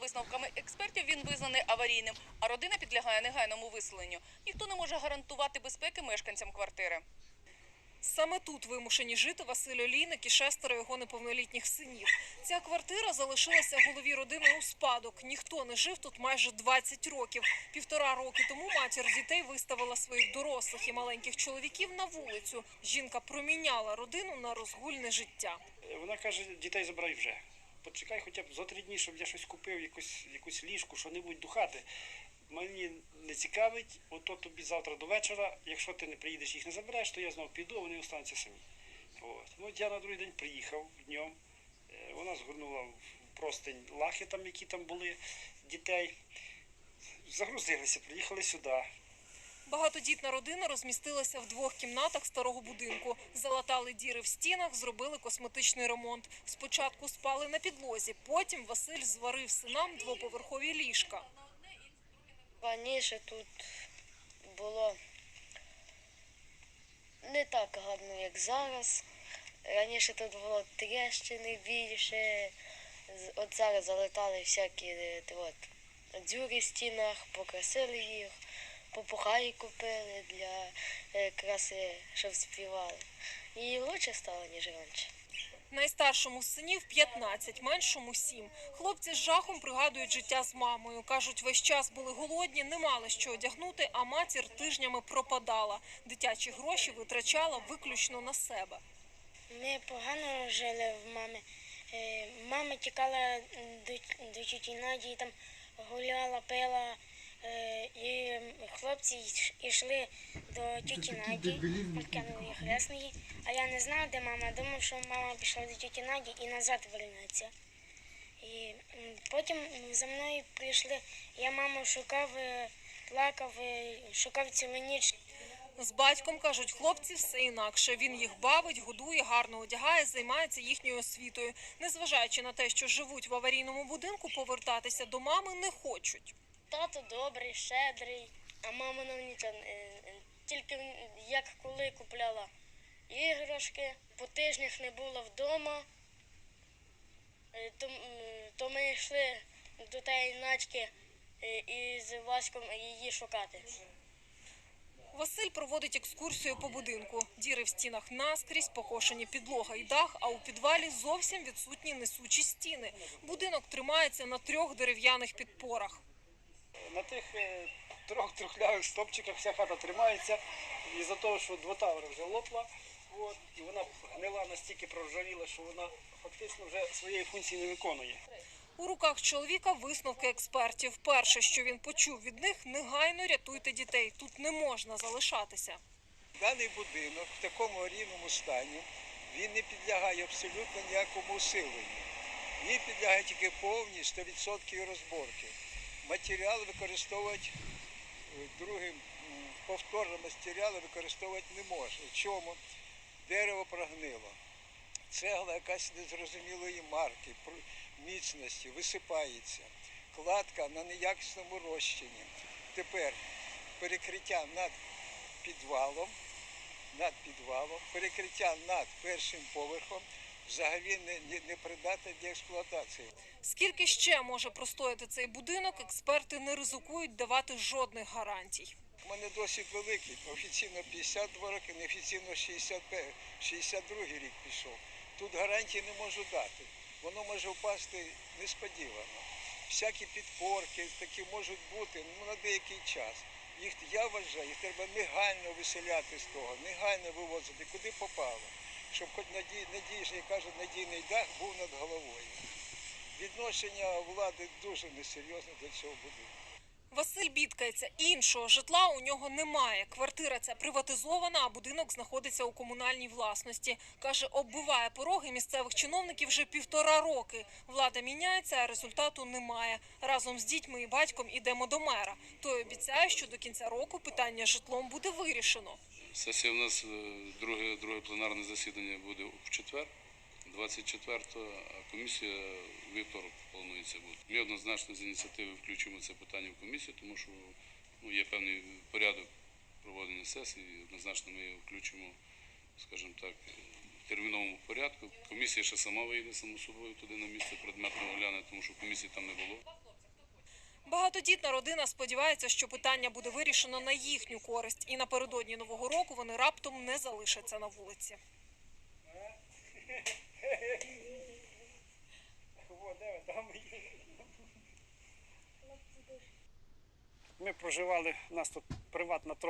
висновками експертів, він визнаний аварійним, а родина підлягає негайному виселенню. Ніхто не може гарантувати безпеки мешканцям квартири. Саме тут вимушені жити Василь Олійник і шестеро його неповнолітніх синів. Ця квартира залишилася голові родини у спадок. Ніхто не жив тут майже 20 років. Півтора роки тому матір дітей виставила своїх дорослих і маленьких чоловіків на вулицю. Жінка проміняла родину на розгульне життя. Вона каже, дітей забирай вже. Почекай хоча б за три дні, щоб я щось купив, якусь, якусь ліжку, що-небудь до хати. Мені не цікавить, ото тобі завтра до вечора, якщо ти не приїдеш їх не забереш, то я знову піду, вони остануться самі. От. Ну, я на другий день приїхав днем. Е, Вона згорнула в простень лахи, там, які там були дітей. Загрузилися, приїхали сюди. Багатодітна родина розмістилася в двох кімнатах старого будинку. Залатали діри в стінах, зробили косметичний ремонт. Спочатку спали на підлозі, потім Василь зварив синам двоповерхові ліжка. Раніше тут було не так гарно, як зараз. Раніше тут було тріщини більше. От зараз залетали всякі е, от, дзюри в стінах, покрасили їх, попугаї купили для е, краси, щоб співали. І лучше стало, ніж раніше. Найстаршому з синів 15, меншому 7. Хлопці з жахом пригадують життя з мамою. Кажуть, весь час були голодні, не мали що одягнути, а матір тижнями пропадала. Дитячі гроші витрачала виключно на себе. Ми погано жили в мами. Е, Мама тікала до, до тіті Наді, там гуляла, пила. Е, І хлопці йш- йшли до тіті Наді, покинули їх хресної. А я не знав, де мама. Думав, що мама пішла до тіті Наді і назад вернеться. І потім за мною прийшли. Я маму шукав, е, плакав, е, шукав цілу ніч. З батьком кажуть, хлопці все інакше. Він їх бавить, годує, гарно одягає, займається їхньою освітою. Незважаючи на те, що живуть в аварійному будинку, повертатися до мами не хочуть. Тато добрий, щедрий, а мама нам нічого не- е, тільки як коли купляла іграшки, по тижнях не була вдома, Е, то, то ми йшли до тієї начки е, і з Васьком її шукати. Василь проводить екскурсію по будинку. Діри в стінах наскрізь, покошені підлога і дах, а у підвалі зовсім відсутні несучі стіни. Будинок тримається на трьох дерев'яних підпорах. На тих е, трьох трухлявих стопчиках вся хата тримається. І за того, що двотавра вже лопла, от, і вона гнила настільки проржавіла, що вона фактично вже своєї функції не виконує. У руках чоловіка висновки експертів. Перше, що він почув від них, негайно рятуйте дітей. Тут не можна залишатися. Даний будинок в такому аварійному стані він не підлягає абсолютно ніякому усиленню. Він підлягає тільки повній 100% розборки. Матеріал використовувати е, другим повторно матеріали використовувати не можна. Чому? Дерево прогнило. Цегла якась незрозумілої марки, міцності, висипається. Кладка на неякісному розчині. Тепер перекриття над підвалом, над підвалом, перекриття над першим поверхом взагалі не, не, не придатне для експлуатації. Скільки ще може простояти цей будинок, експерти не ризикують давати жодних гарантій. У мене досвід великий, офіційно 52 роки, неофіційно 65, 62 рік пішов. Тут гарантії не можу дати. Воно може впасти несподівано. Всякі підпорки такі можуть бути ну, на деякий час. Їх я вважаю, їх треба негайно виселяти з того, негайно вивозити, куди попало, щоб хоч надій, надійний, кажуть, надійний дах був над головою. Відношення влади дуже несерйозне до цього будинку. Василь бідкається. Іншого житла у нього немає. Квартира ця приватизована, а будинок знаходиться у комунальній власності. Каже, оббиває пороги місцевих чиновників вже півтора роки. Влада міняється, а результату немає. Разом з дітьми і батьком ідемо до мера. Той обіцяє, що до кінця року питання житлом буде вирішено. Сесія у нас е, друге, друге пленарне засідання буде в четвер, 24-го, а комісія вівторок планується бути. Ми однозначно з ініціативи включимо це питання в комісію, тому що ну, є певний порядок проведення сесії. Однозначно ми його включимо, скажімо так, в терміновому порядку. Комісія ще сама вийде само собою туди на місце предметно огляне, тому що комісії там не було. Багатодітна родина сподівається, що питання буде вирішено на їхню користь, і напередодні нового року вони раптом не залишаться на вулиці. Ми проживали, у нас тут приватна трохи.